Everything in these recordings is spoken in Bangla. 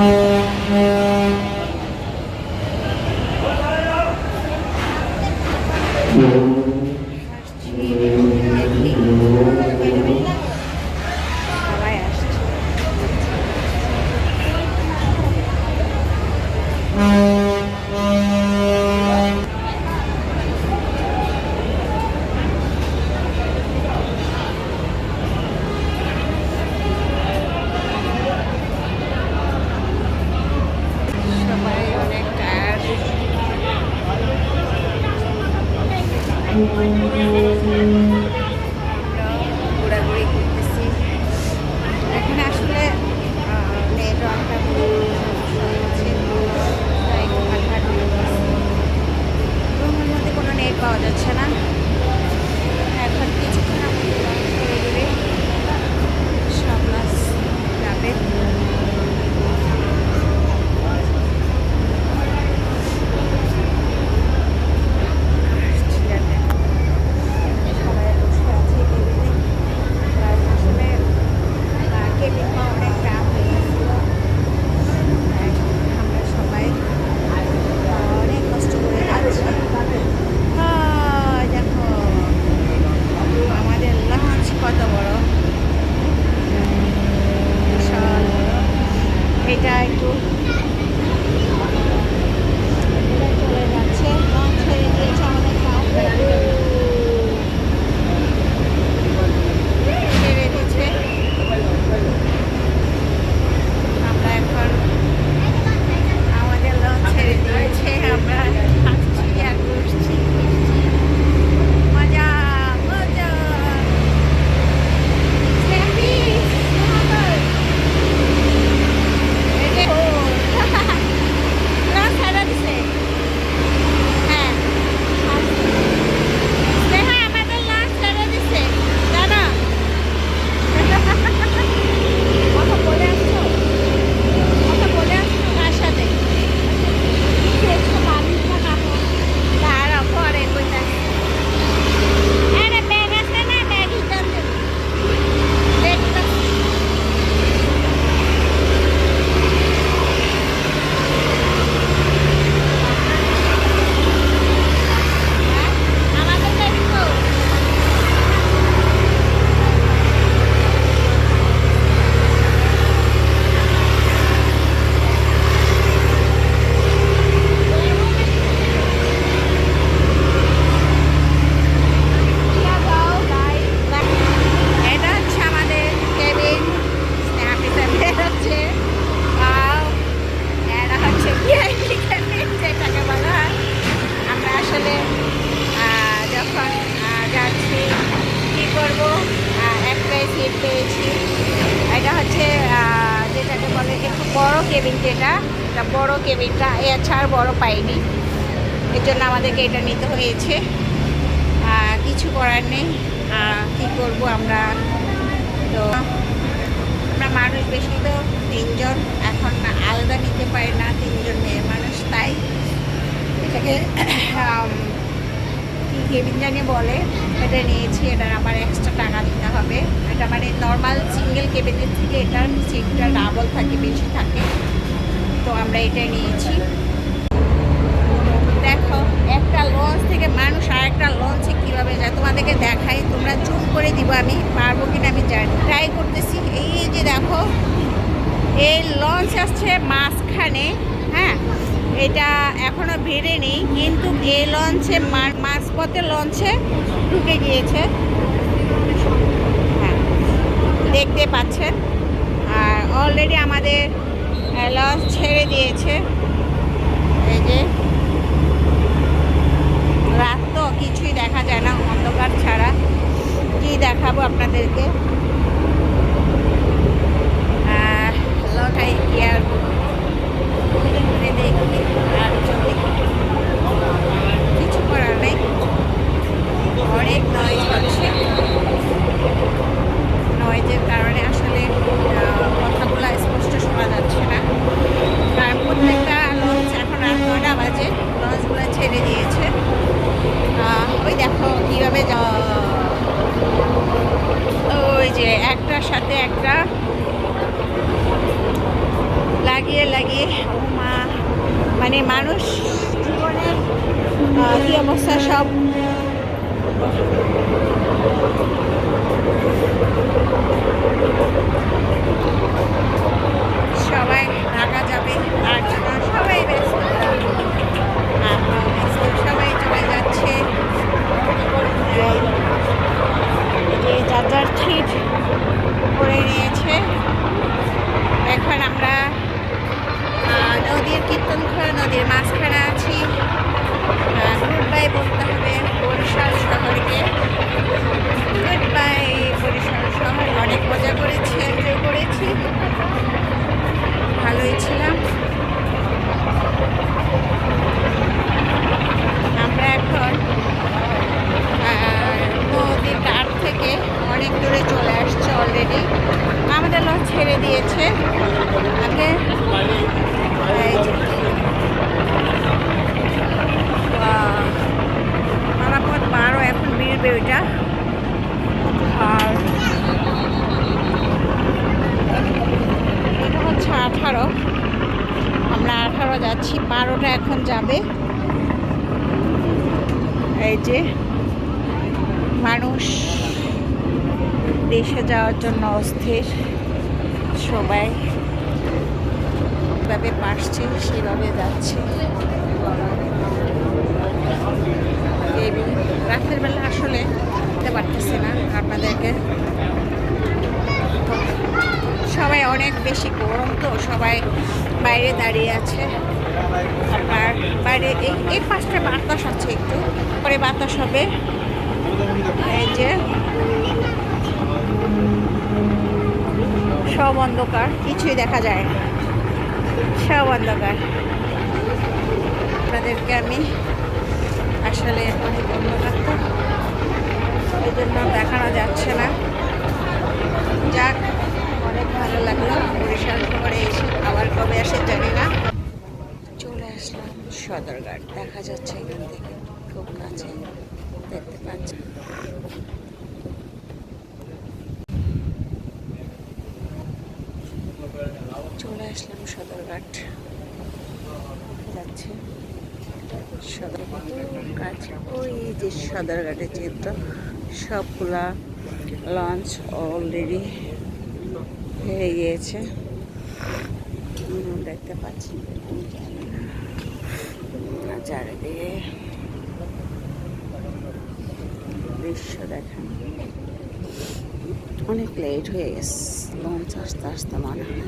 সবাই কেবিনটা এছাড়া বড় পাইনি। এর জন্য আমাদেরকে এটা নিতে হয়েছে। কিছু করার নেই। কি করব আমরা? তো আমরা মানুষ বেশি তো তিনজন। এখন আলাদা নিতে পারি না তিনজন মেয়ে মানুষ, তাই এটাকে কেবিন জানি বলে, এটা নিয়েছি। এটার আবার এক্সট্রা টাকা দিতে হবে। এটা মানে নর্মাল সিঙ্গেল কেবিনের থেকে এটার সিটটা ডাবল থাকে, বেশি থাকে। তো আমরা এটাই নিয়েছি। দেখো, একটা লঞ্চ থেকে মানুষ আর একটা লঞ্চে কীভাবে যায়, তোমাদেরকে দেখাই, তোমরা জুম করে দিব আমি, পারব কিনা আমি জানি ট্রাই করতেছি, এই যে দেখো, এই লঞ্চ আসছে মাঝখানে হ্যাঁ? এটা এখনও এখনও বেড়েনি কিন্তু এই লঞ্চে মাঝপথে লঞ্চে ঢুকে গিয়েছে। হ্যাঁ দেখতে পাচ্ছেন। আর অলরেডি আমাদের লঞ্চ ছেড়ে দিয়েছে। এই যে। রাত তো কিছুই দেখা যায় না, অন্ধকার ছাড়া। কি দেখাবো আপনাদেরকে? লটাই আর দেখি, আর চলি কিছু করার নেই অনেক নয় হচ্ছে কীভাবে যা- ওই যে একটার সাথে একটা লাগিয়ে লাগিয়ে ও মা মানে মানুষ জীবনের আহ, কি অবস্থা সব সবাই ঢাকা যাবে, আর সবাই ব্যস্ত। সবাই চলে যাচ্ছে। যার যার ছিট করে নিয়েছে। এখন আমরা নদীর কীর্তনখোলা নদীর মাঝখানে আছি। গুড বাই বলতে হবে বরিশাল শহরকে গুড বাই বরিশাল শহর অনেক মজা করেছি এনজয় করেছি ভালোই ছিলাম আমরা এখন আহ, নদীর কাঠ থেকে অনেক দূরে চলে আসছে অলরেডি আমাদের লঞ্চ ছেড়ে দিয়েছে আগে এই যে আহ, মালাপথ বারো এখন বিড়বে ওইটা আর এটা হচ্ছে আঠারো আমরা আঠারো যাচ্ছি বারোটা এখন যাবে। এই যে মানুষ দেশে যাওয়ার জন্য অস্থির, সবাই যেভাবে পারছে সেভাবে যাচ্ছে। রাতের বেলা আসলে দিতে পারতেছে না আপনাদেরকে তো সবাই অনেক বেশি গরম তো, সবাই বাইরে দাঁড়িয়ে আছে। আপনার বাইরে এই এই পাঁচটা বাতাস আছে একটু, পরে বাতাস হবে। এই যে, সব অন্ধকার, কিছুই দেখা যায় না। সব অন্ধকার। আপনাদেরকে আমি আসলে অনেক অন্ধকার তো। এই জন্য দেখানো যাচ্ছে না। যাক অনেক ভালো লাগল বরিশাল শহরে এসে আবার কবে আসে জানি না চলে আসলাম সদরঘাট। দেখা যাচ্ছে এখান থেকে। খুব কাছে। দেখতে পাচ্ছি। চলে আসলাম সদরঘাট। যাচ্ছে। সদরঘাট কাজ ওই যে সদরঘাটের চিত্র। সবগুলা লঞ্চ অলরেডি হয়ে গিয়েছে। দেখতে পাচ্ছি। চারিদিকে দৃশ্য দেখেন। অনেক লেট হয়ে গেছে লঞ্চ আসতে আসতে মনে হয়।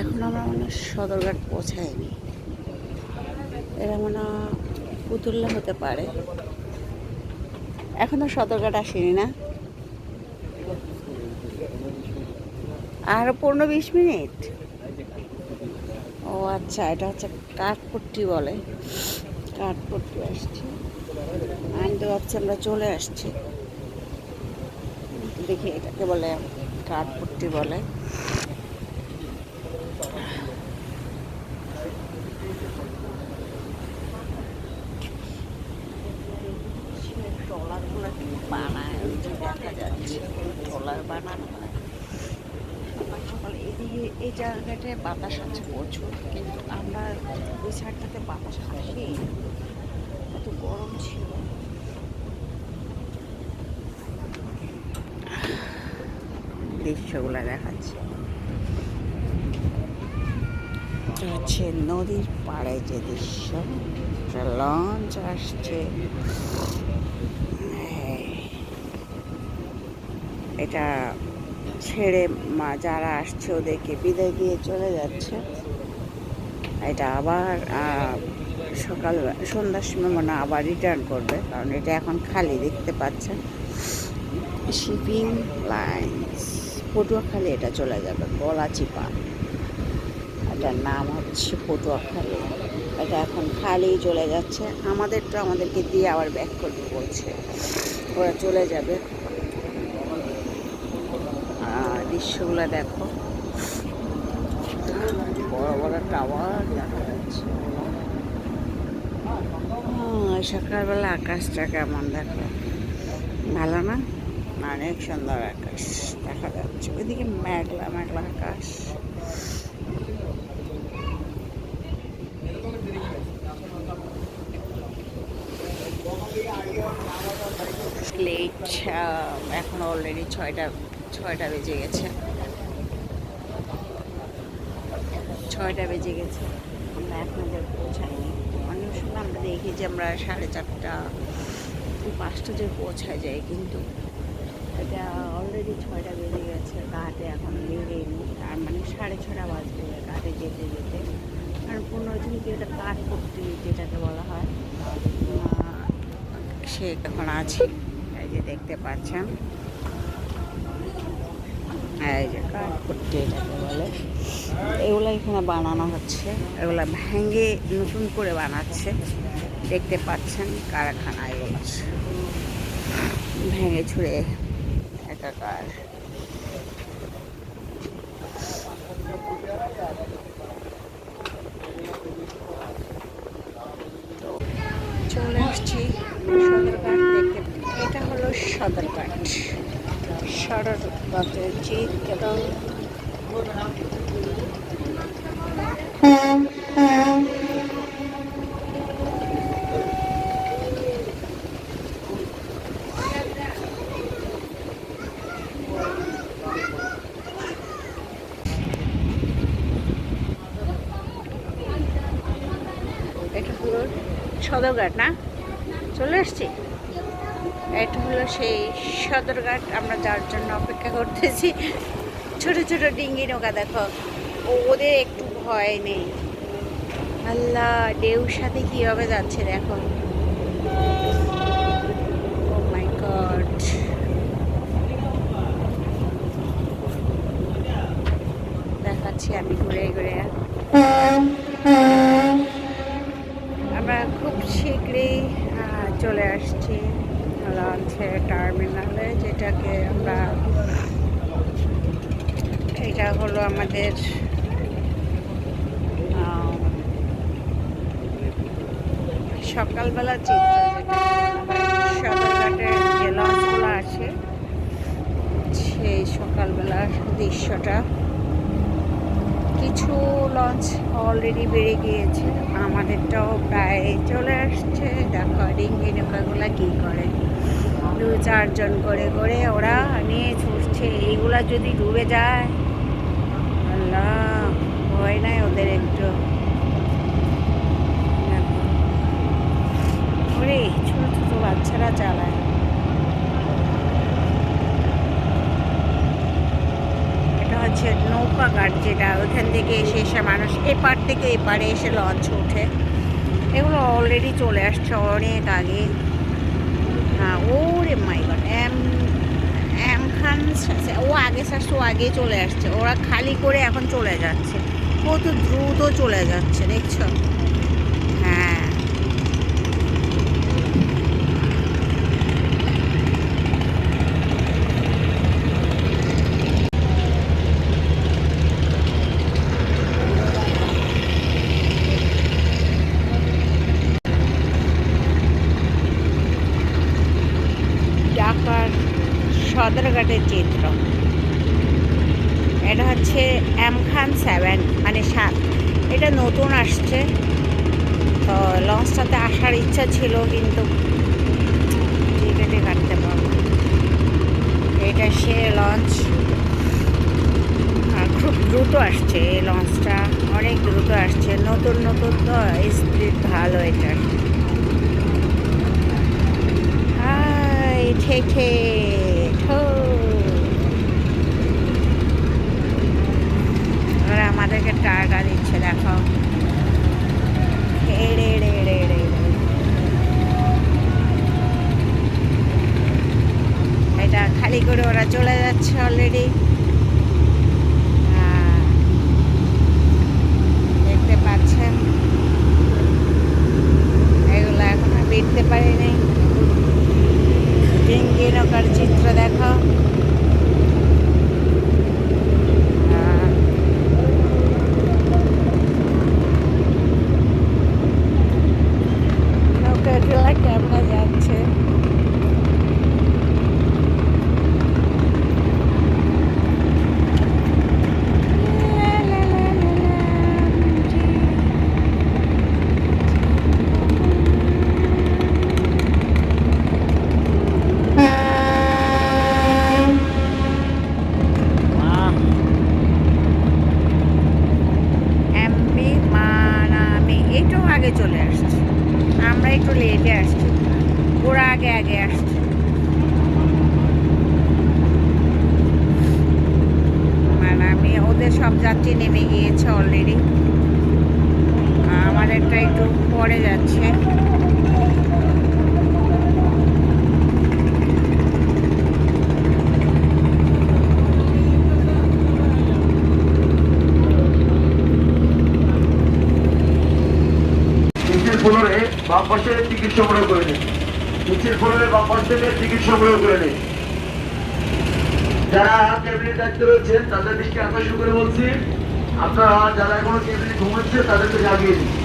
এখন আমরা মনে সদরঘাট পৌঁছাইনি এরা মনে পুতুল্লা হতে পারে। এখনও সদরঘাট আসেনি না? আরও পনেরো বিশ মিনিট? ও আচ্ছা এটা হচ্ছে কাঠপট্টি বলে। কাঠপট্টি আসছে। আমি তো ভাবছি আমরা চলে আসছি। দেখি এটাকে বলে কাঠপট্টি বলে ট্রলারগুলো বানায় ওই যে দেখা যাচ্ছে ট্রলার বানানো হয় সকাল সকাল এদিকে এই জায়গাটায় বাতাস আছে প্রচুর, কিন্তু আমরা ওই সাইডটাতে বাতাস আসেই না। এত গরম ছিল। দৃশ্যগুলো দেখাচ্ছে। হচ্ছে নদীর পাড়ে যে দৃশ্য। লঞ্চ আসছে। এটা ছেড়ে মা যারা আসছে ওদেরকে বিদায় দিয়ে চলে যাচ্ছে। এটা আবার সকাল, সন্ধ্যার সময় মনে আবার রিটার্ন করবে, কারণ এটা এখন খালি দেখতে পাচ্ছেন। শিপিং লাইন্স পটুয়াখালী এটা চলে যাবে, গলাচিপা। এটার নাম হচ্ছে পটুয়াখালী। এটা এখন খালি চলে যাচ্ছে। আমাদেরটা আমাদেরকে দিয়ে আবার ব্যাক করবে বলছে। ওরা চলে যাবে আর দৃশ্যগুলো দেখো। বড় বড় টাওয়ার দেখা যাচ্ছে। সকালবেলা আকাশটা কেমন দেখো? ভালো না? অনেক সুন্দর আকাশ দেখা যাচ্ছে। ওইদিকে মেঘলা মেঘলা আকাশ। লেট এখন অলরেডি ছয়টা ছয়টা বেজে গেছে। ছয়টা বেজে গেছে। আমরা এখন যে পৌঁছাইনি। অনেক সময় আমরা দেখি যে আমরা সাড়ে চারটা পাঁচটা যে পৌঁছা যায়, কিন্তু এটা অলরেডি ছয়টা বেজে গেছে। ঘাটে এখন বেরোয়নি আর মানে সাড়ে ছটা বাজবে ঘাটে যেতে যেতে। কারণ পনেরো দিনকে এটা কাঠ করতে যেটাকে বলা হয়। সে এখন আছে, এই যে দেখতে পাচ্ছেন। এই যে এটাকে বলে। এগুলো এখানে বানানো হচ্ছে। এগুলো ভেঙে নতুন করে বানাচ্ছে। দেখতে পাচ্ছেন কারখানা এগুলো। ভেঙে ছুঁড়ে একাকার। চলে আসছি দেখতে। এটা হলো সদরঘাট। সদরঘাটের চিত্র এটা হলো সদরঘাট না? চলে আসছি? এটা হলো সেই সদরঘাট, আমরা যার জন্য অপেক্ষা করতেছি। ছোট ছোট ডিঙ্গি নৌকা, দেখো। ওদের একটু ভয় নেই। আল্লাহ, ঢেউর সাথে কীভাবে যাচ্ছে, দেখো। মাই গড দেখাচ্ছি আমি ঘুরে ঘুরে আমরা খুব শীঘ্রই আহ, চলে আসছি লঞ্চের টার্মিনালে যেটাকে আমরা এটা হলো আমাদের আম, সকালবেলা চিত্র যেটা আছে সেই সকালবেলার দৃশ্যটা। কিছু লঞ্চ অলরেডি বেড়ে গিয়েছে আমাদেরটাও প্রায় চলে আসছে দেখো ডিঙ্গি নৌকাগুলো কী করে। দু চারজন করে করে ওরা নিয়ে ছুটছে। এইগুলা যদি ডুবে যায়, আল্লাহ, ভয় নাই ওদের একটু। ওরে, ছোট ছোট বাচ্চারা চালায়। এটা হচ্ছে নৌকা ঘাট যেটা ওখান থেকে এসে এসে মানুষ এপার থেকে এপারে এসে লঞ্চ ওঠে। এগুলো অলরেডি চলে আসছে অনেক আগে। হ্যাঁ ওরে my god M M Khan ও আগে ও আগে চলে আসছে। ওরা খালি করে এখন চলে যাচ্ছে। কত দ্রুত চলে যাচ্ছে, দেখছ? হ্যাঁ। সদরঘাটের চিত্র। এটা হচ্ছে এম খান সেভেন মানে সাত। এটা নতুন আসছে। তো লঞ্চটাতে আসার ইচ্ছা ছিল, কিন্তু টিকিটে কাটতে পারব এটা সে লঞ্চ খুব দ্রুত আসছে এই লঞ্চটা অনেক দ্রুত আসছে। নতুন নতুন, তো স্পিড ভালো হাই ঠেঠে ঠো। এবার আমাদেরকে টাকা দিচ্ছে, দেখো রে রে রে রে। এটা খালি করে ওরা চলে যাচ্ছে অলরেডি দেখতে পাচ্ছেন এগুলো এখনও বিটতে পারিনি ডিঙ্গি নৌকার চিত্র দেখো আহ, ওদের সব যাত্রী নেমে গিয়েছে অলরেডি আমাদেরটা একটু পরে যাচ্ছে। ফ্লোরে করে নিন নিচের করে যারা ক্যাবিনেট দায়িত্বে রয়েছেন, তাদের দৃষ্টি আকর্ষণ করে বলছি, আপনারা যারা এখনও ক্যাবিনেট ঘুমাচ্ছে তাদেরকে জাগিয়ে দিন।